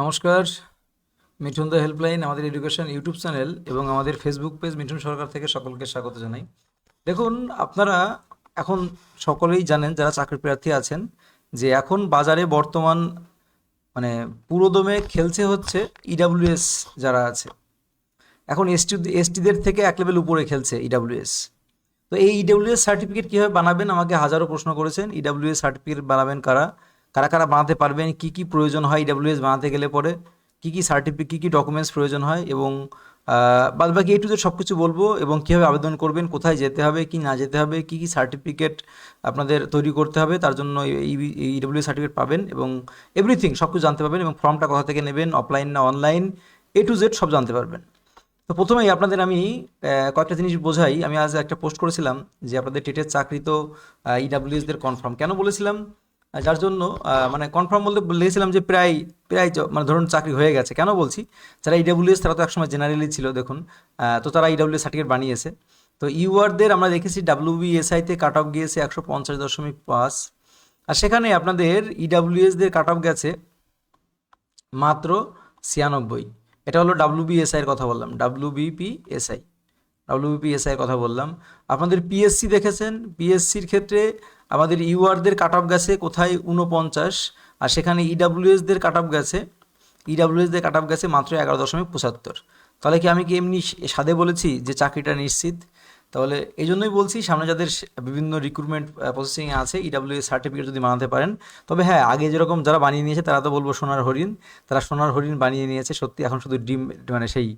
নমস্কার, Mithun the helpline, আমাদের education YouTube channel এবং আমাদের ফেসবুক পেজ মিঠুন সরকার থেকে সকলকে স্বাগত জানাই। দেখুন, আপনারা এখন সকলেই জানেন, যারা চাকরি প্রার্থী আছেন, যে এখন বাজারে বর্তমান মানে পুরোদমে খেলছে হচ্ছে ইডাব্লিউএস যারা আছে। এখন এসটি এসটিদের থেকে এক লেভেল উপরে খেলছে ইডাব্লিউএস তো এই ইডাব্লিউএস সার্টিফিকেট কীভাবে বানাবেন? আমাকে হাজারো প্রশ্ন করেছেন। ইডাব্লিউএস সার্টিফিকেট বানাবেন কারা? কারা কারা বানাতে পারবেন, কি কি প্রয়োজন হয় ইডাব্লিউএস বানাতে গেলে পরে, কি কি সার্টিফিকেট কী কী ডকুমেন্টস প্রয়োজন হয় এবং বাদ বাকি এ টু জেড সব কিছু বলব এবং কীভাবে আবেদন করবেন, কোথায় যেতে হবে, কি না যেতে হবে, কি কি সার্টিফিকেট আপনাদের তৈরি করতে হবে, তার জন্য এই ইডাব্লিউ সার্টিফিকেট পাবেন এবং এভরিথিং সব কিছু জানতে পারবেন এবং ফর্মটা কোথা থেকে নেবেন অফলাইন না অনলাইন এ টু জেড সব জানতে পারবেন। তো প্রথমেই আপনাদের আমি কয়েকটা জিনিস বোঝাই। আমি আজ একটা পোস্ট করেছিলাম যে আপনাদের টেটের চাকরি তো ইডাব্লিউএসদের কনফার্ম কেন বলেছিলাম? যার জন্য মানে কনফার্ম বলতে বলেছিলাম যে প্রায় প্রায় মানে ধরুন চাকরি হয়ে গেছে। কেন বলছি? যারা ইডাব্লিউএস তারা তো একসময় জেনারেলি ছিল, দেখুন। তো তারা ইডাব্লিউএস সার্টিফিকেট বানিয়েছে। তো ইউআরদের আমরা দেখেছি ডাব্লিউবিএসআইতে কাট অফ গিয়েছে একশো পঞ্চাশ দশমিক পাঁচ। আর সেখানে আপনাদের ইডাব্লিউএসদের কাট অফ গেছে মাত্র ছিয়ানব্বই। এটা হলো ডাব্লিউবিএসআই এর কথা বললাম ডাব্লিউবিপিএসআই ডাব্লিউবিপিএসআই এর কথা বললাম। আপনাদের পিএসসি দেখেছেন? পিএসসির ক্ষেত্রে আমাদের ইউআরদের কাট অফ গেছে কোথায়? উনপঞ্চাশ আর সেখানে ইডাব্লিউএসদের কাট অফ গেছে। ইডাব্লিউএসদের কাট অফ গেছে মাত্র এগারো দশমিক পঁচাত্তর। তাহলে কি আমি কি এমনি সাদে বলেছি যে চাকরিটা নিশ্চিত? তাহলে এই জন্যই বলছি, সামনে যাদের বিভিন্ন রিক্রুটমেন্ট প্রসেসিংয়ে আছে ইডাব্লিউ সার্টিফিকেট যদি বানাতে পারেন। তবে হ্যাঁ আগে যেরকম যারা বানিয়ে নিয়েছে, তারা তো বলব সোনার হরিণ। তারা সোনার হরিণ বানিয়ে নিয়েছে, সত্যি এখন শুধু ডিম মানে সেই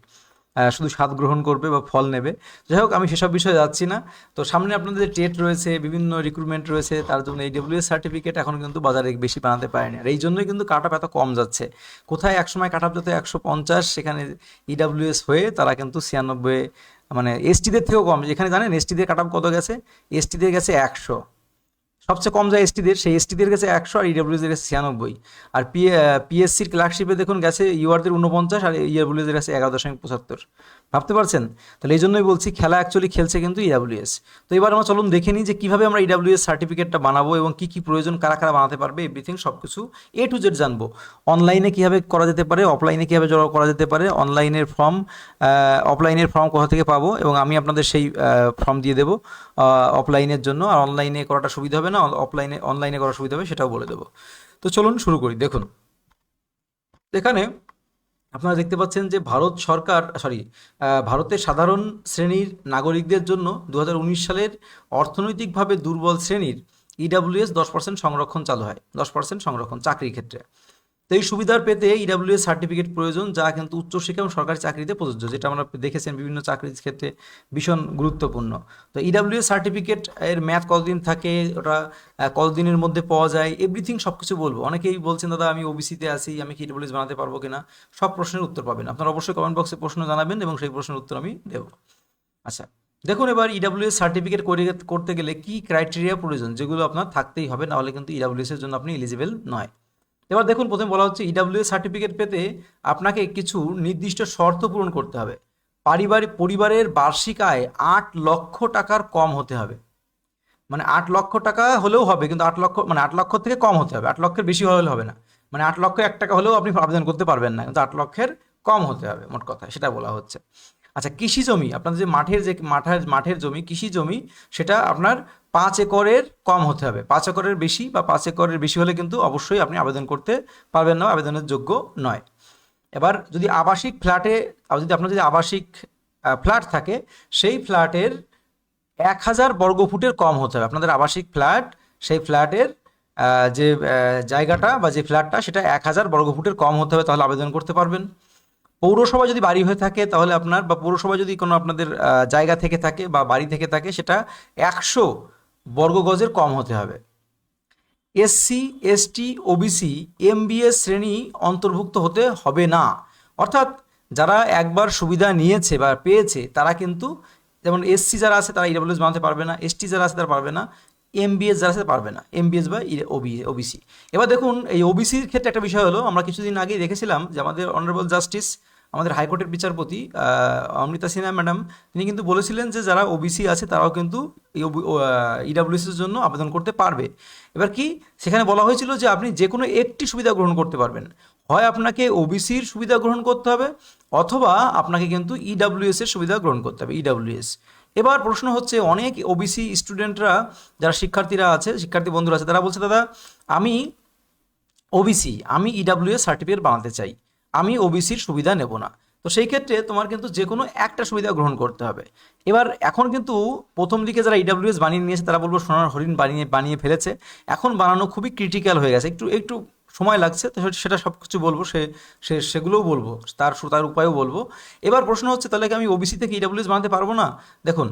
শুধু স্বাদ গ্রহণ করবে বা ফল নেবে। যাই হোক, আমি সেসব বিষয়ে যাচ্ছি না। তো সামনে আপনাদের টেট রয়েছে, বিভিন্ন রিক্রুটমেন্ট রয়েছে, তার জন্য এই ডব্লিউএস সার্টিফিকেট এখন কিন্তু বাজারে বেশি বানাতে পারেনি। আর এই জন্যই কিন্তু কাট এত কম যাচ্ছে। কোথায় একসময় কাট আপ যেত একশো পঞ্চাশ, সেখানে ইডাব্লিউএস হয়ে তারা কিন্তু ছিয়ানব্বই মানে এসটিদের থেকেও কম। এখানে জানেন এসটিদের কাট আপ কত গেছে? এসটিদের গেছে একশো। সবচেয়ে কম যায় এসটিদের সেই এসটিদের গেছে একশো আর ইডাব্লিউএসদের গেছে ছিয়ানব্বই। আর পি পিএসসির ক্লার্কশিপে দেখুন গেছে ইউআরদের উনপঞ্চাশ আর ইডাব্লিউএসদের গেছে এগারো দশমিক পঁচাত্তর। ভাবতে পারছেন? তাহলে এই জন্যই বলছি, খেলা অ্যাকচুয়ালি খেলছে কিন্তু ইডাব্লিউএস তো এবার আমরা চলুন দেখে নিই যে কীভাবে আমরা ইডাব্লিউএস সার্টিফিকেটটা বানাবো এবং কী কী প্রয়োজন, কারা কারা বানাতে পারবে এভরিথিং সব কিছু এ টু জেড জানব। অনলাইনে কীভাবে করা যেতে পারে অফলাইনে কীভাবে জড়ো করা যেতে পারে অনলাইনের ফর্ম অফলাইনের ফর্ম কোথা থেকে পাবো এবং আমি আপনাদের সেই ফর্ম দিয়ে দেবো অফলাইনের জন্য। আর অনলাইনে করাটা সুবিধা হবে না অফলাইনে অনলাইনে করার সুবিধা হবে, সেটাও বলে দেবো। তো চলুন শুরু করি, দেখুন। এখানে আপনারা দেখতে পাচ্ছেন যে ভারত সরকার সরি ভারতের সাধারণ শ্রেণির নাগরিকদের জন্য দু হাজার উনিশ সালের অর্থনৈতিকভাবে দুর্বল শ্রেণির ইডাব্লিউএস দশ পার্সেন্ট সংরক্ষণ চালু হয়, দশ পার্সেন্ট সংরক্ষণ চাকরির ক্ষেত্রে। তো এই সুবিধার পেতে ইডাব্লিউএস সার্টিফিকেট প্রয়োজন, যা কিন্তু উচ্চশিক্ষা এবং সরকারি চাকরিতে প্রযোজ্য, যেটা আমরা দেখেছেন বিভিন্ন চাকরির ক্ষেত্রে ভীষণ গুরুত্বপূর্ণ। তো ইডাব্লিউএস সার্টিফিকেট এর ম্যাথ কতদিন থাকে, ওটা কতদিনের মধ্যে পাওয়া যায় এভরিথিং সব কিছু বলব। অনেকেই বলছেন, দাদা, আমি ওবিসিতে আছি, আমি কি ইডাব্লিউএস বানাতে পারব কিনা? সব প্রশ্নের উত্তর পাবেন। আপনারা অবশ্যই কমেন্ট বক্সে প্রশ্ন জানাবেন এবং সেই প্রশ্নের উত্তর আমি দেবো। আচ্ছা দেখুন এবার ইডাব্লিউএস সার্টিফিকেট করে করতে গেলে কি ক্রাইটেরিয়া প্রয়োজন, যেগুলো আপনার থাকতেই হবে, নাহলে কিন্তু ইডাব্লিউএস এর জন্য আপনি এলিজিবল নয়। এবার দেখুন, প্রথমে বলা হচ্ছে ইডাব্লিউএস সার্টিফিকেট পেতে আপনাকে কিছু নির্দিষ্ট শর্ত পূরণ করতে হবে। পারিবারিক পরিবারের বার্ষিক আয় আট লক্ষ টাকার কম হতে হবে। মানে আট লক্ষ টাকা হলেও হবে, কিন্তু আট লক্ষ মানে আট লক্ষ থেকে কম হতে হবে। আট লক্ষের বেশি হলে হবে না। মানে আট লক্ষ এক টাকা হলেও আপনি আবেদন করতে পারবেন না, কিন্তু আট লক্ষের কম হতে হবে, মোট কথা, সেটা বলা হচ্ছে। আচ্ছা কৃষি জমি, আপনাদের যে মাঠের যে মাঠের মাঠের জমি, কৃষি জমি, সেটা আপনার পাঁচ একরের কম হতে হবে। পাঁচ একরের বেশি বা পাঁচ একরের বেশি হলে কিন্তু অবশ্যই আপনি আবেদন করতে পারবেন না, আবেদনের যোগ্য নয়। এবার যদি আবাসিক ফ্ল্যাটে যদি আপনার যদি আবাসিক ফ্ল্যাট থাকে, সেই ফ্ল্যাটের এক হাজার বর্গফুটের কম হতে হবে। আপনাদের আবাসিক ফ্ল্যাট সেই ফ্ল্যাটের যে জায়গাটা বা যে ফ্ল্যাটটা সেটা এক হাজার বর্গফুটের কম হতে হবে, তাহলে আবেদন করতে পারবেন। পৌরসভা যদি বাড়ি হয়ে থাকে, তাহলে আপনার, বা পৌরসভা যদি কোনো আপনাদের জায়গা থেকে থাকে বা বাড়ি থেকে থাকে, সেটা একশো বর্গগজের কম হতে হবে। এসসি এসটি ওবিসি এমবিএস শ্রেণি অন্তর্ভুক্ত হতে হবে না। অর্থাৎ যারা একবার সুবিধা নিয়েছে বা পেয়েছে, তারা কিন্তু, যেমন এসসি যারা আছে, তারা ইডাব্লিউএস বানাতে পারবে না এসটি যারা আছে, তারা পারবে না এমবিএস যারা আছে পারবে না এমবিএস বা ওবি ওবিসি এবার দেখুন, এই ওবিসির ক্ষেত্রে একটা বিষয় হলো, আমরা কিছুদিন আগেই দেখেছিলাম যে আমাদের অনারেবল জাস্টিস আমাদের হাইকোর্টের বিচারপতি অমৃতা সিনহা, ম্যাডাম, তিনি কিন্তু বলেছিলেন যে যারা ওবিসি আছে তারাও কিন্তু ইডাব্লিউএসের জন্য আবেদন করতে পারবে। এবার কি, সেখানে বলা হয়েছিল যে আপনি যে কোনো একটি সুবিধা গ্রহণ করতে পারবেন। হয় আপনাকে ওবিসির সুবিধা গ্রহণ করতে হবে, অথবা আপনাকে কিন্তু ইডাব্লিউএস এর সুবিধা গ্রহণ করতে হবে ইডাব্লিউএস এবার প্রশ্ন হচ্ছে, অনেক ওবিসি স্টুডেন্টরা যারা শিক্ষার্থীরা আছে, শিক্ষার্থী বন্ধুরা আছে, তারা বলছে, দাদা, আমি ওবিসি আমি ইডাব্লিউএস সার্টিফিকেট বানাতে চাই। আমি ওবিসির সুবিধা নেব না। তো সেই ক্ষেত্রে তোমার কিন্তু যে কোনো একটা সুবিধা গ্রহণ করতে হবে। এবার এখন কিন্তু প্রথম দিকে যারা ইডাব্লিউএস বানিয়ে নিয়েছে, তারা বলব সোনার হরিণ বানিয়ে বানিয়ে ফেলেছে। এখন বানানো খুবই ক্রিটিক্যাল হয়ে গেছে। একটু একটু সময় লাগছে, তো সেটা সব কিছু বলব, সে সে, সেগুলোও বলব, তার তার উপায়ও বলব। এবার প্রশ্ন হচ্ছে, তাহলে কি আমি ওবিসি থেকে ইডাব্লিউএস বানাতে পারব না? দেখুন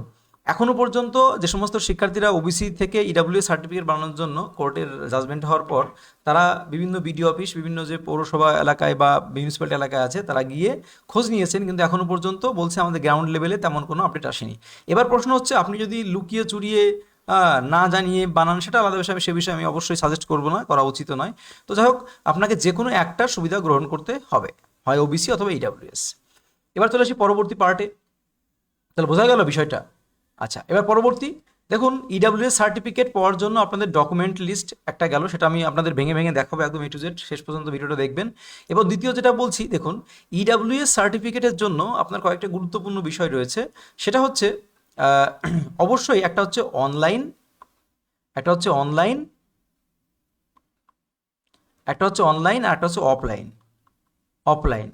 এখনও পর্যন্ত যে সমস্ত শিক্ষার্থীরা ওবিসি থেকে ইডাব্লিউ সার্টিফিকেট বানানোর জন্য কোর্টের জাজমেন্ট হওয়ার পর, তারা বিভিন্ন বিডিও অফিস বিভিন্ন যে পৌরসভা এলাকায় বা মিউনিসিপ্যালিটি এলাকায় আছে, তারা গিয়ে খোঁজ নিয়েছেন, কিন্তু এখনও পর্যন্ত বলছে আমাদের গ্রাউন্ড লেভেলে তেমন কোনো আপডেট আসেনি। এবার প্রশ্ন হচ্ছে, আপনি যদি লুকিয়ে চুরিয়ে না জানিয়ে বানান, সেটা আলাদা বিষয় আমি সে বিষয়ে আমি অবশ্যই সাজেস্ট করব না, করা উচিত নয়। তো যাই হোক, আপনাকে যে কোনো একটা সুবিধা গ্রহণ করতে হবে, হয় ওবিসি অথবা ইডাব্লিউএস এবার চলে আসি পরবর্তী পার্টে তাহলে বোঝা গেল বিষয়টা। আচ্ছা এবার পরবর্তী। দেখুন ইডাব্লিউএস সার্টিফিকেট পাওয়ার জন্য আপনাদের ডকুমেন্ট লিস্ট একটা গেল, সেটা আমি আপনাদের ভেঙে ভেঙে দেখাবো একদম এ টু জেড শেষ পর্যন্ত ভিডিওটা দেখবেন। এবং দ্বিতীয় যেটা বলছি, দেখুন ইডাব্লিউএস সার্টিফিকেটের জন্য আপনার কয়েকটা গুরুত্বপূর্ণ বিষয় রয়েছে। সেটা হচ্ছে অবশ্যই একটা হচ্ছে অনলাইন একটা হচ্ছে অনলাইন একটা হচ্ছে অনলাইন আর একটা হচ্ছে অফলাইন অফলাইন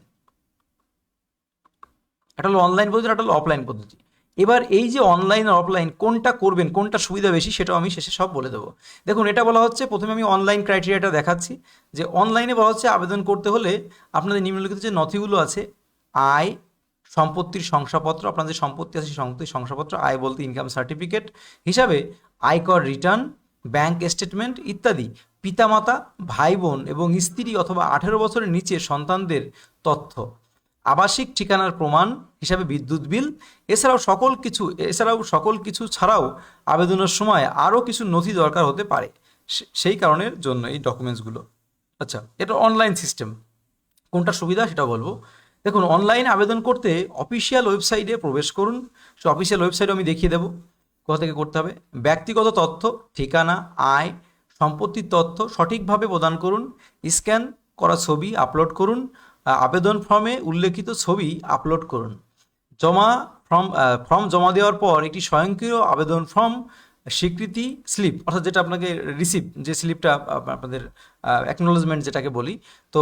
একটা হলো অনলাইন পদ্ধতি একটা হলো অফলাইন পদ্ধতি। এবার এই যে অনলাইন আর অফলাইন কোনটা করবেন, কোনটা সুবিধা বেশি, সেটাও আমি শেষে সব বলে দেবো। দেখুন, এটা বলা হচ্ছে, প্রথমে আমি অনলাইন ক্রাইটেরিয়াটা দেখাচ্ছি, যে অনলাইনে বলা হচ্ছে, আবেদন করতে হলে আপনাদের নিম্নলিখিত যে নথিগুলো আছে, আয়, সম্পত্তির শংসাপত্র, আপনার যে সম্পত্তি আছে, সেই সম্পত্তির শংসাপত্র, আয় বলতে ইনকাম সার্টিফিকেট হিসাবে আয়কর রিটার্ন ব্যাংক স্টেটমেন্ট ইত্যাদি। পিতামাতা, ভাই বোন এবং স্ত্রী অথবা আঠেরো বছরের নিচে সন্তানদের তথ্য। আবাসিক ঠিকানার প্রমাণ হিসাবে বিদ্যুৎ বিল, এছাড়াও সকল কিছু, এছাড়াও সকল কিছু ছাড়াও আবেদনের সময় আরও কিছু নথি দরকার হতে পারে। সেই কারণের জন্য এই ডকুমেন্টসগুলো। আচ্ছা এটা অনলাইন সিস্টেম। কোনটা সুবিধা সেটা বলব। দেখুন, অনলাইন আবেদন করতে অফিসিয়াল ওয়েবসাইটে প্রবেশ করুন। সে অফিসিয়াল ওয়েবসাইট আমি দেখিয়ে দেবো কোথা থেকে করতে হবে। ব্যক্তিগত তথ্য, ঠিকানা, আয়, সম্পত্তির তথ্য সঠিকভাবে প্রদান করুন। স্ক্যান করা ছবি আপলোড করুন। আবেদন ফর্মে উল্লেখিত ছবি আপলোড করুন। জমা ফর্ম ফর্ম জমা দেওয়ার পর একটি স্বয়ংক্রিয় আবেদন ফর্ম স্বীকৃতি স্লিপ অর্থাৎ যেটা আপনাকে রিসিভ যে স্লিপটা আপনাদের অ্যাকনোলজমেন্ট যেটাকে বলি, তো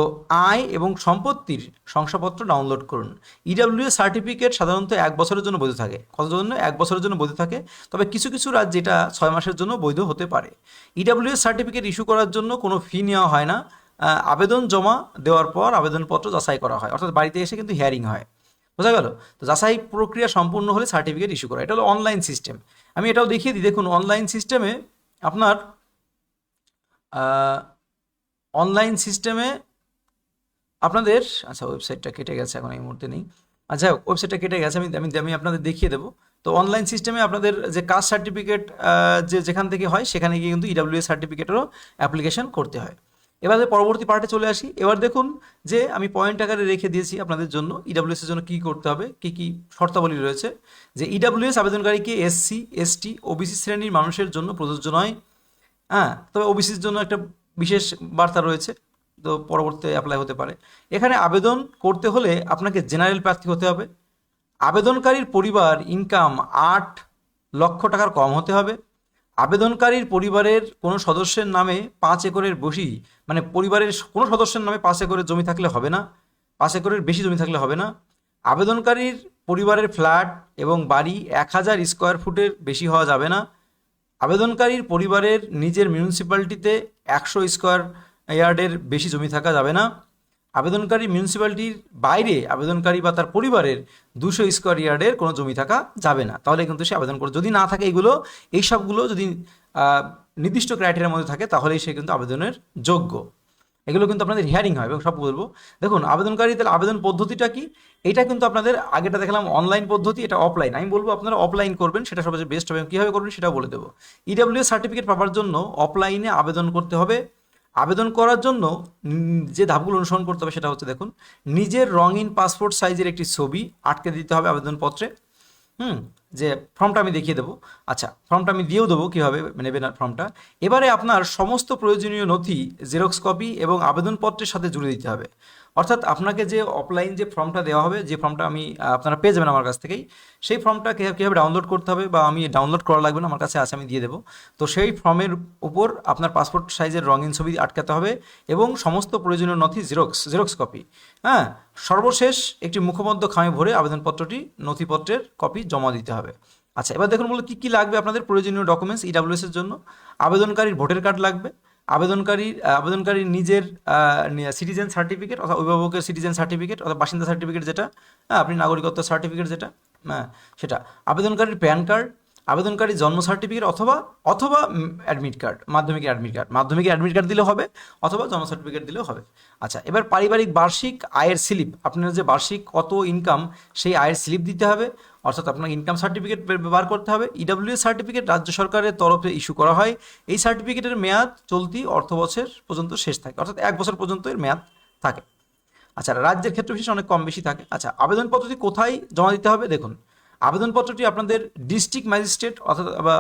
আয় এবং সম্পত্তির শংসাপত্র ডাউনলোড করুন। ইডাব্লিউ সার্টিফিকেট সাধারণত এক বছরের জন্য বৈধ থাকে। কত জন্য এক বছরের জন্য বৈধ থাকে। তবে কিছু কিছু রাজ্যে এটা ছয় মাসের জন্য বৈধ হতে পারে। ইডাব্লিউ সার্টিফিকেট ইস্যু করার জন্য কোনো ফি নেওয়া হয় না। আবেদন জমা দেওয়ার পর আবেদনপত্র যাচাই করা হয়। অর্থাৎ বাড়িতে এসে কিন্তু হিয়ারিং হয়। বোঝা গেল? তো যাচাই প্রক্রিয়া সম্পূর্ণ হলে সার্টিফিকেট ইস্যু করা। এটা হলো অনলাইন সিস্টেম আমি এটাও দেখিয়ে দিই। দেখুন অনলাইন সিস্টেমে আপনার অনলাইন সিস্টেমে আপনাদের আচ্ছা ওয়েবসাইটটা কেটে গেছে, এখন এই মুহূর্তে নেই। আচ্ছা ওয়েবসাইটটা কেটে গেছে। আমি আমি আমি আপনাদের দেখিয়ে দেবো। তো অনলাইন সিস্টেমে আপনাদের যে কাস্ট সার্টিফিকেট যে যেখান থেকে হয়, সেখানে গিয়ে কিন্তু ইডাব্লিউএস সার্টিফিকেটেরও অ্যাপ্লিকেশন করতে হয়। এবার পরবর্তী পার্টে চলে আসি। এবার দেখুন যে আমি পয়েন্ট আকারে রেখে দিয়েছি আপনাদের জন্য ইডাব্লিউএস এর জন্য কী করতে হবে, কী কী শর্তাবলী রয়েছে। যে ইডাব্লিউএস আবেদনকারীকে এসসি এসটি ওবিসি শ্রেণির মানুষের জন্য প্রযোজ্য নয়। হ্যাঁ তবে ওবিসির জন্য একটা বিশেষ বার্তা রয়েছে, তো পরবর্তীতে অ্যাপ্লাই হতে পারে। এখানে আবেদন করতে হলে আপনাকে জেনারেল প্রার্থী হতে হবে। আবেদনকারীর পরিবার ইনকাম আট লক্ষ টাকার কম হতে হবে। আবেদনকারীর পরিবারের কোনো সদস্যের নামে পাঁচ একরের বেশি মানে পরিবারের কোনো সদস্যের নামে পাঁচ একরের জমি থাকলে হবে না, পাঁচ একরের বেশি জমি থাকলে হবে না। আবেদনকারীর পরিবারের ফ্ল্যাট এবং বাড়ি এক হাজার স্কোয়ার ফুটের বেশি হওয়া যাবে না। আবেদনকারীর পরিবারের নিজের মিউনিসিপ্যালিটিতে একশো স্কোয়ার ইয়ার্ডের বেশি জমি থাকা যাবে না। আবেদনকারী মিউনিসিপ্যালিটির বাইরে আবেদনকারী বা তার পরিবারের দুশো স্কোয়ার ইয়ার্ডের কোনো জমি থাকা যাবে না। তাহলে কিন্তু সে আবেদন করে যদি না থাকে এগুলো, এই সবগুলো যদি নির্দিষ্ট ক্রাইটেরিয়ার মধ্যে থাকে, তাহলেই সে কিন্তু আবেদনের যোগ্য। এগুলো কিন্তু আপনাদের হিয়ারিং হয় এবং সব বলব। দেখুন, আবেদনকারী, তাহলে আবেদন পদ্ধতিটা কি? এটা কিন্তু আপনাদের আগেটা দেখলাম অনলাইন পদ্ধতি, এটা অফলাইন আমি বলব আপনারা অফলাইন করবেন, সেটা সবচেয়ে বেস্ট হবে। কীভাবে করবেন সেটা বলে দেবো। ইডাব্লিউ সার্টিফিকেট পাওয়ার জন্য অফলাইনে আবেদন করতে হবে। আবেদন করার জন্য যে ধাপগুলো অনুসরণ করতে হবে সেটা হচ্ছে দেখুন, নিজের রঙিন পাসপোর্ট সাইজের একটি ছবি আটকে দিতে হবে আবেদনপত্রে। হুম, যে ফর্মটা আমি দেখিয়ে দেবো। আচ্ছা ফর্মটা আমি দিয়েও দেবো কীভাবে নেবেন ফর্মটা এবারে আপনার সমস্ত প্রয়োজনীয় নথি জেরক্স কপি এবং আবেদনপত্রের সাথে জুড়ে দিতে হবে। অর্থাৎ আপনাকে যে অফলাইন যে ফর্মটা দেওয়া হবে, যে ফর্মটা আমি আপনারা পেয়ে যাবেন আমার কাছ থেকেই, সেই ফর্মটা কীভাবে ডাউনলোড করতে হবে বা আমি ডাউনলোড করা লাগবে না আমার কাছে আছে, আমি দিয়ে দেবো। তো সেই ফর্মের উপর আপনার পাসপোর্ট সাইজের রঙিন ছবি আটকাতে হবে এবং সমস্ত প্রয়োজনীয় নথি জেরক্স জেরক্স কপি হ্যাঁ সর্বশেষ একটি মুখবদ্ধ খামে ভরে আবেদনপত্রটি নথিপত্রের কপি জমা দিতে হবে। আচ্ছা এবার দেখুন বলো কী কী লাগবে আপনাদের প্রয়োজনীয় ডকুমেন্টস ইডাব্লিউএস এর জন্য? আবেদনকারীর ভোটার কার্ড লাগবে, আবেদনকারীর আবেদনকারীর নিজের সিটিজেন সার্টিফিকেট অর্থাৎ অভিভাবকের সিটিজেন সার্টিফিকেট অর্থাৎ বাসিন্দা সার্টিফিকেট যেটা হ্যাঁ আপনি নাগরিকত্ব সার্টিফিকেট যেটা হ্যাঁ সেটা। আবেদনকারীর প্যান কার্ড আবেদনকারী জন্ম সার্টিফিকেট অথবা অথবা অ্যাডমিট কার্ড মাধ্যমিকের অ্যাডমিট কার্ড মাধ্যমিকের অ্যাডমিট কার্ড দিলেও হবে, অথবা জন্ম সার্টিফিকেট দিলেও হবে। আচ্ছা এবার পারিবারিক বার্ষিক আয়ের স্লিপ আপনার যে বার্ষিক কত ইনকাম সেই আয়ের স্লিপ দিতে হবে। অর্থাৎ আপনার ইনকাম সার্টিফিকেট ব্যবহার করতে হবে। ইডাব্লিউ সার্টিফিকেট রাজ্য সরকারের তরফে ইস্যু করা হয়। এই সার্টিফিকেটের মেয়াদ চলতি অর্থ বছর পর্যন্ত শেষ থাকে। অর্থাৎ এক বছর পর্যন্ত এর মেয়াদ থাকে। আচ্ছা রাজ্যের ক্ষেত্রে বিশেষ অনেক কম বেশি থাকে। আচ্ছা আবেদন পদ্ধতি কোথায় জমা দিতে হবে? দেখুন আবেদনপত্রটি আপনাদের ডিস্ট্রিক্ট ম্যাজিস্ট্রেট অথবা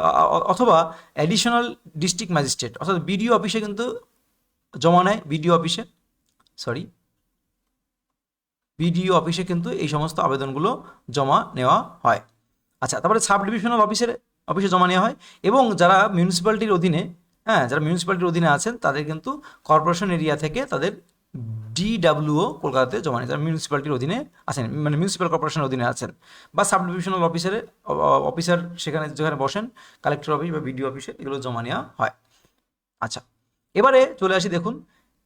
অথবা অ্যাডিশনাল ডিস্ট্রিক্ট ম্যাজিস্ট্রেট অর্থাৎ বিডিও অফিসে কিন্তু জমা নেয় বিডিও অফিসে সরি বিডিও অফিসে কিন্তু এই সমস্ত আবেদনগুলো জমা নেওয়া হয়। আচ্ছা তারপরে সাব ডিভিশনাল অফিসের, অফিসে জমা নেওয়া হয়, এবং যারা মিউনিসিপ্যালিটির অধীনে হ্যাঁ যারা মিউনিসিপ্যালিটির অধীনে আছেন, তাদের কিন্তু কর্পোরেশন এরিয়া থেকে তাদের ডিডাব্লিউও কলকাতাতে জমা নিয়ে যারা মিউনিসিপ্যালিটির অধীনে আছেন মানে মিউনিসিপ্যাল কর্পোরেশনের অধীনে আছেন, বা সাব ডিভিশনাল অফিসারে অফিসার সেখানে যেখানে বসেন কালেক্টর অফিস বা বিডিও অফিসে এগুলো জমা নেওয়া হয়। আচ্ছা এবারে চলে আসি দেখুন,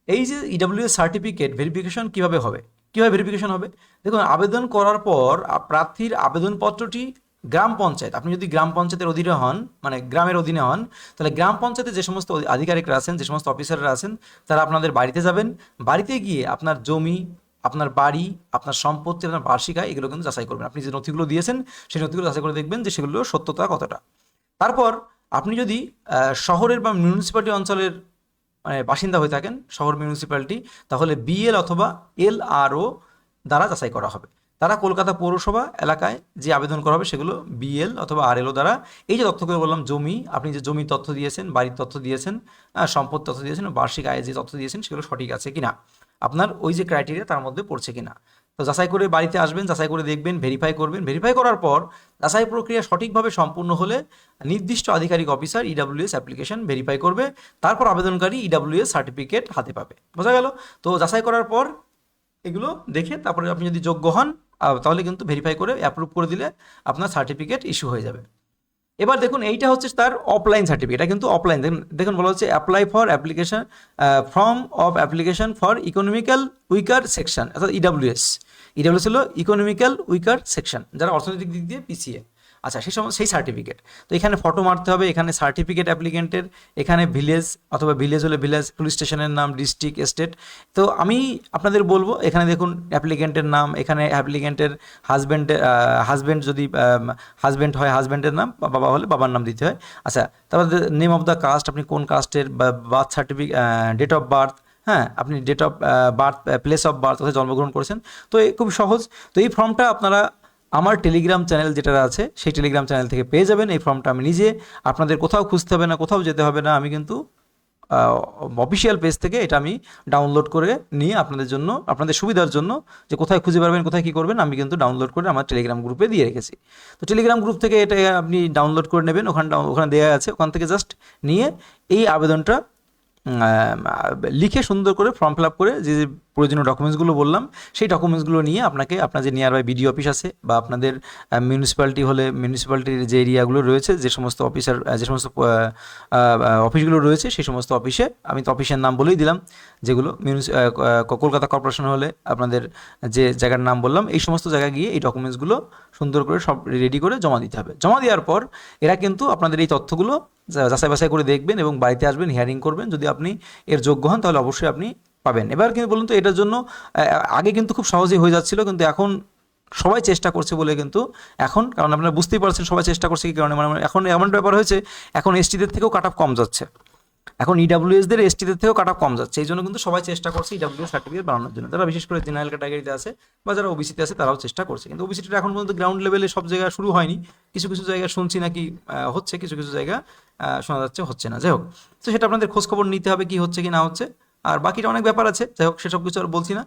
এই যে ইডাব্লিউ সার্টিফিকেট ভেরিফিকেশন কীভাবে হবে? কীভাবে ভেরিফিকেশন হবে? দেখুন, আবেদন করার পর প্রার্থীর আবেদনপত্রটি গ্রাম পঞ্চায়েত, আপনি যদি গ্রাম পঞ্চায়েতের অধীনে হন মানে গ্রামের অধীনে হন, তাহলে গ্রাম পঞ্চায়েতে যে সমস্ত আধিকারিকরা আছেন, যে সমস্ত অফিসাররা আছেন, তারা আপনাদের বাড়িতে যাবেন। বাড়িতে গিয়ে আপনার জমি, আপনার বাড়ি, আপনার সম্পত্তি, আপনার বার্ষিক আয়, এগুলো কিন্তু যাচাই করবেন। আপনি যে নথিগুলো দিয়েছেন, সেই নথিগুলো যাচাই করে দেখবেন যে সেগুলোর সত্যতা কতটা। তারপর আপনি যদি শহরের বা মিউনিসিপ্যালিটি অঞ্চলের মানে বাসিন্দা হয়ে থাকেন, শহর মিউনিসিপ্যালিটি তাহলে বিএল অথবা এল দ্বারা যাচাই করা হবে। তারা কলকাতা পৌরসভা এলাকায় যে আবেদন করা হবে সেগুলো বিএল অথবা আরএলও দ্বারা, এই যে তথ্যগুলো বললাম, জমি, আপনি যে জমির তথ্য দিয়েছেন, বাড়ির তথ্য দিয়েছেন সম্পদ তথ্য দিয়েছেন বার্ষিক আয়ে যে তথ্য দিয়েছেন, সেগুলো সঠিক আছে কিনা, আপনার ওই যে ক্রাইটেরিয়া তার মধ্যে পড়ছে কিনা। তো যাচাই করে বাড়িতে আসবেন, যাচাই করে দেখবেন ভেরিফাই করবেন ভেরিফাই করার পর যাচাই প্রক্রিয়া সঠিকভাবে সম্পূর্ণ হলে নির্দিষ্ট আধিকারিক অফিসার ইডাব্লিউএস অ্যাপ্লিকেশন ভেরিফাই করবে, তারপর আবেদনকারী ইডাব্লিউএস সার্টিফিকেট হাতে পাবে। বোঝা গেল? তো যাচাই করার পর এগুলো দেখে তারপরে আপনি যদি যোগ্য হন তাহলে কিন্তু ভেরিফাই করে অ্যাপ্রুভ করে দিলে আপনার সার্টিফিকেট ইস্যু হয়ে যাবে। এবার দেখুন, এইটা হচ্ছে তার অফলাইন সার্টিফিকেট এটা কিন্তু অফলাইন দেখুন বলা হচ্ছে apply for application form of application for economical weaker section অর্থাৎ ইডাব্লিউএস ইডাব্লিউএস হলো ইকোনমিক্যাল উইকার সেকশন যারা অর্থনৈতিক দিক দিয়ে পিছিয়ে। আচ্ছা সেই সময়, সেই সার্টিফিকেট তো এখানে ফটো মারতে হবে, এখানে সার্টিফিকেট অ্যাপ্লিকেন্টের এখানে ভিলেজ অথবা ভিলেজ হলে ভিলেজ পুলিশ স্টেশনের নাম ডিস্ট্রিক্ট স্টেট তো আমি আপনাদের বলব, এখানে দেখুন অ্যাপ্লিকেন্টের নাম, এখানে অ্যাপ্লিকেন্টের হাজব্যান্ডের হাজব্যান্ড যদি হাজব্যান্ড হয় হাজব্যান্ডের নাম বাবা হলে বাবার নাম দিতে হয়। আচ্ছা তারপর নেম অফ দ্য কাস্ট আপনি কোন কাস্টের birth certificate date of birth হ্যাঁ আপনি date of birth place of birth কোথায় জন্মগ্রহণ করেছেন। তো খুব সহজ। তো এই ফর্মটা আপনারা আমার টেলিগ্রাম চ্যানেল যেটা আছে, সেই টেলিগ্রাম চ্যানেল থেকে পেয়ে যাবেন। এই ফর্মটা আমি নিজে আপনাদের কোথাও খুঁজতে হবে না, কোথাও যেতে হবে না। আমি কিন্তু অফিসিয়াল পেজ থেকে এটা আমি ডাউনলোড করে নিয়ে আপনাদের জন্য, আপনাদের সুবিধার জন্য যে কোথায় খুঁজে পারবেন, কোথায় কী করবেন, আমি কিন্তু ডাউনলোড করে আমার টেলিগ্রাম গ্রুপে দিয়ে রেখেছি। তো টেলিগ্রাম গ্রুপ থেকে এটা আপনি ডাউনলোড করে নেবেন, ওখানে ওখানে দেওয়া আছে, ওখান থেকে জাস্ট নিয়ে এই আবেদনটা লিখে সুন্দর করে ফর্ম ফিল আপ করে যে যে প্রয়োজনীয় ডকুমেন্টসগুলো বললাম, সেই ডকুমেন্টসগুলো নিয়ে আপনাকে, আপনার যে নিয়ার বাই বিডিও অফিস আছে বা আপনাদের মিউনিসিপ্যালিটি হলে মিউনিসিপ্যালিটির যে এরিয়াগুলো রয়েছে, যে সমস্ত অফিসার যে সমস্ত অফিসগুলো রয়েছে, সেই সমস্ত অফিসে আমি তো অফিসের নাম বলেই দিলাম, যেগুলো মিউনিস কলকাতা কর্পোরেশন হলে আপনাদের যে জায়গার নাম বললাম, এই সমস্ত জায়গায় গিয়ে এই ডকুমেন্টসগুলো সুন্দর করে সব রেডি করে জমা দিতে হবে। জমা দেওয়ার পর এরা কিন্তু আপনাদের এই তথ্যগুলো যাচাই বাছাই করে দেখবেন এবং বাড়িতে আসবেন হিয়ারিং করবেন। যদি আপনি এর যোগ্য হন, তাহলে অবশ্যই আপনি পাবেন। এবার কিন্তু বলুন তো, এটার জন্য আগে কিন্তু খুব সহজেই হয়ে যাচ্ছিল, কিন্তু এখন সবাই চেষ্টা করছে বলে কিন্তু এখন, কারণ আপনারা বুঝতেই পারছেন, সবাই চেষ্টা করছে কি কারণে মানে এখন এমন ব্যাপার হয়েছে, এখন এসটিদের থেকেও কাট কম যাচ্ছে। এখন E ইডাব্লিউএসদের এসটিদের থেকেও কাটা কম যাচ্ছে, এই জন্য কিন্তু সবাই চেষ্টা করছে E ইডাব্লিউএস সার্টিফিকেট বানানোর জন্য। তারা বিশেষ করে জেনারেল ক্যাটাগরিতে আছে, বা যারা ওবিসিতে আছে, তারাও চেষ্টা করছে। কিন্তু ওবিসিটা এখন পর্যন্ত গ্রাউন্ড লেভেলে সব জায়গায় শুরু হয়নি। কিছু কিছু জায়গায় শুনছি নাকি হচ্ছে, কিছু কিছু জায়গা শোনা যাচ্ছে, হচ্ছে না। যাই হোক, তো সেটা আপনাদের খোঁজ খবর নিতে হবে কি হচ্ছে, কি না হচ্ছে। আর বাকিটা অনেক ব্যাপার আছে, যাই হোক সেসব কিছু আর বলছি না।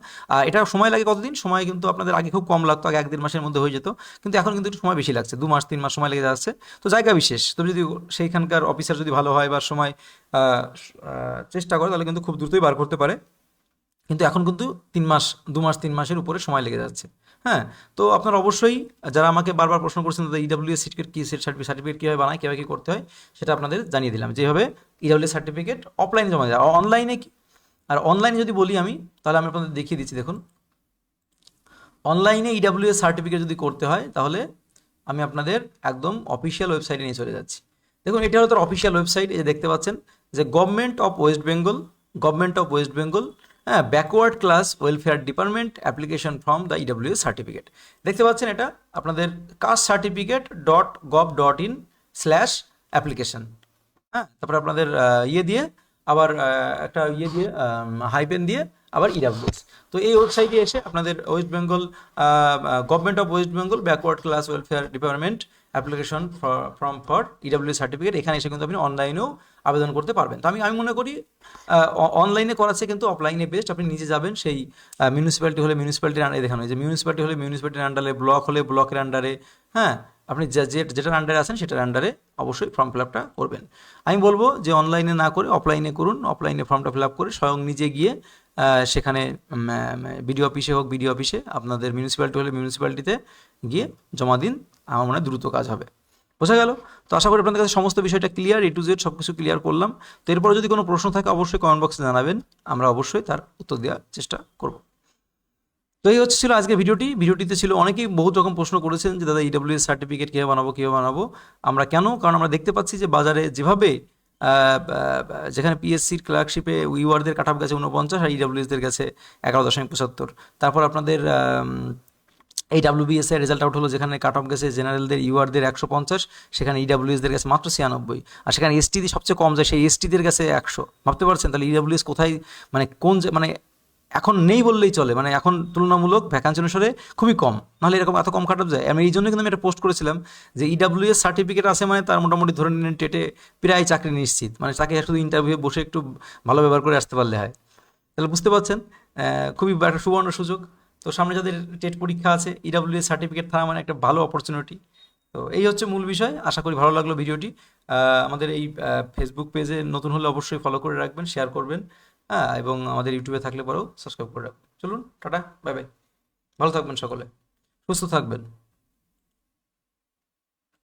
এটা সময় লাগে কতদিন? সময় কিন্তু আপনাদের আগে খুব কম লাগতো, আগে এক দেড় মাসের মধ্যে হয়ে যেত। কিন্তু এখন কিন্তু একটু সময় বেশি লাগছে, দু মাস, তিন মাস সময় লেগে যাচ্ছে। তো জায়গা বিশেষ, তবে যদি সেইখানকার অফিসার যদি ভালো হয় বা সময় চেষ্টা করে, তাহলে কিন্তু খুব দ্রুতই বার করতে পারে। কিন্তু এখন কিন্তু তিন মাস, দু মাস, তিন মাসের উপরে সময় লেগে যাচ্ছে। হ্যাঁ তো আপনারা অবশ্যই যারা আমাকে বারবার প্রশ্ন করছেন, দাদা ইডাব্লিউএস সার্টিফিকেট কী সার্টিফিকেট কীভাবে বানায়, কীভাবে কী করতে হয়? সেটা আপনাদের জানিয়ে দিলাম। যেভাবে ইডাব্লিউএস সার্টিফিকেট অফলাইনে জমা যায় অনলাইনে আর অনলাইনে যদি বলি আমি, তাহলে আমি আপনাদের দেখিয়ে দিচ্ছি, দেখুন। অনলাইনে ইডাব্লিউএস সার্টিফিকেট যদি করতে হয়, তাহলে আমি আপনাদের একদম অফিসিয়াল ওয়েবসাইটে নিয়ে চলে যাচ্ছি। দেখুন, এটা হলো তার অফিসিয়াল ওয়েবসাইট এই দেখতে পাচ্ছেন যে government of West Bengal government of West Bengal হ্যাঁ backward class welfare department application from the EWS certificate দেখতে পাচ্ছেন এটা, আপনাদের caste certificate dot gov dot in slash application হ্যাঁ তারপরে আপনাদের ইয়ে দিয়ে আবার একটা ইয়ে দিয়ে হাইপেন দিয়ে আবার ইডাব্লিউএস তো এই ওয়েবসাইটে এসে আপনাদের West Bengal government of West Bengal backward class welfare department application from for EW certificate এখানে এসে কিন্তু আপনি অনলাইনেও আবেদন করতে পারবেন। তো আমি আমি মনে করি অনলাইনে করাচ্ছে কিন্তু অফলাইনে বেস্ট আপনি নিজে যাবেন, সেই মিউনিসিপ্যালিটি হলে মিউনিসিপ্যালিটির আন্ডারে দেখানো। যে মিউনিসিপ্যালিটি হলে মিউনিসিপ্যালিটির আন্ডারে ব্লক হলে ব্লকের আন্ডারে হ্যাঁ? আপনি যে যেটার আন্ডারে আছেন সেটার আন্ডারে অবশ্যই ফর্ম ফিল আপটা করবেন। আমি বলব যে অনলাইনে না করে অফলাইনে করুন অফলাইনে ফর্মটা ফিল আপ করে স্বয়ং নিজে গিয়ে সেখানে বিডিও অফিসে হোক বিডিও অফিসে আপনাদের মিউনিসিপ্যালিটি হলে মিউনিসিপ্যালিটিতে গিয়ে জমা দিন, আমার মনে হয় দ্রুত কাজ হবে। বোঝা গেল? তো আশা করি আপনাদের কাছে সমস্ত বিষয়টা ক্লিয়ার এ টু জেড সব কিছু ক্লিয়ার করলাম। তো এরপরে যদি কোনো প্রশ্ন থাকে, অবশ্যই কমেন্ট বক্সে জানাবেন। আমরা অবশ্যই তার উত্তর দেওয়ার চেষ্টা করব। তো এই হচ্ছে ছিল আজকে ভিডিওটি। ভিডিওটিতে ছিল অনেকেই বহুত রকম প্রশ্ন করেছেন যে, দাদা ইডাব্লিউএস সার্টিফিকেট কীভাবে বানাবো কীভাবে বানাবো? আমরা কেন? কারণ আমরা দেখতে পাচ্ছি যে, বাজারে যেভাবে যেখানে পিএসসির ক্লার্কশিপে ইউআরদের কাট গেছে উনপঞ্চাশ আর ইডাব্লিউএসদের গেছে এগারো দশমিক পঁচাত্তর। তারপর আপনাদের এই ডাব্লিউবিএস এর রেজাল্ট আউট হলো যেখানে কাট অফ গেছে জেনারেলদের ইউআরদের একশো পঞ্চাশ, সেখানে ইডাব্লিউএসদের গেছে মাত্র ছিয়ানব্বই। আর সেখানে এসটি সবচেয়ে কম যায় সেই এসটিদের গেছে একশো। ভাবতে পারছেন তাহলে ইডাব্লিউএস কোথায় মানে কোন মানে এখন নেই বললেই চলে। মানে এখন তুলনামূলক ভ্যাকান্সি অনুসারে খুবই কম। নাহলে এরকম এত কম কাট যায় আমি এই জন্য কিন্তু আমি এটা পোস্ট করেছিলাম যে ইডাব্লিউএস সার্টিফিকেট আছে মানে তার মোটামুটি ধরে নিন টেটে প্রায় চাকরি নিশ্চিত। মানে তাকে শুধু ইন্টারভিউ বসে একটু ভালো ব্যবহার করে আসতে পারলে হয়। তাহলে বুঝতে পারছেন? খুবই একটা সুবর্ণ সুযোগ। তো সামনে যাদের টেট পরীক্ষা আছে ইডাব্লিউএস সার্টিফিকেট থাকা মানে একটা ভালো অপরচুনিটি তো এই হচ্ছে মূল বিষয়। আশা করি ভালো লাগল ভিডিওটি। আমাদের এই ফেসবুক পেজে নতুন হলে অবশ্যই ফলো করে রাখবেন শেয়ার করবেন। হ্যাঁ এবং আমাদের ইউটিউবে থাকলে পরেও সাবস্ক্রাইব করে রাখবেন চলুন, টাটা বাই বাই ভালো থাকবেন সকলে। সুস্থ থাকবেন।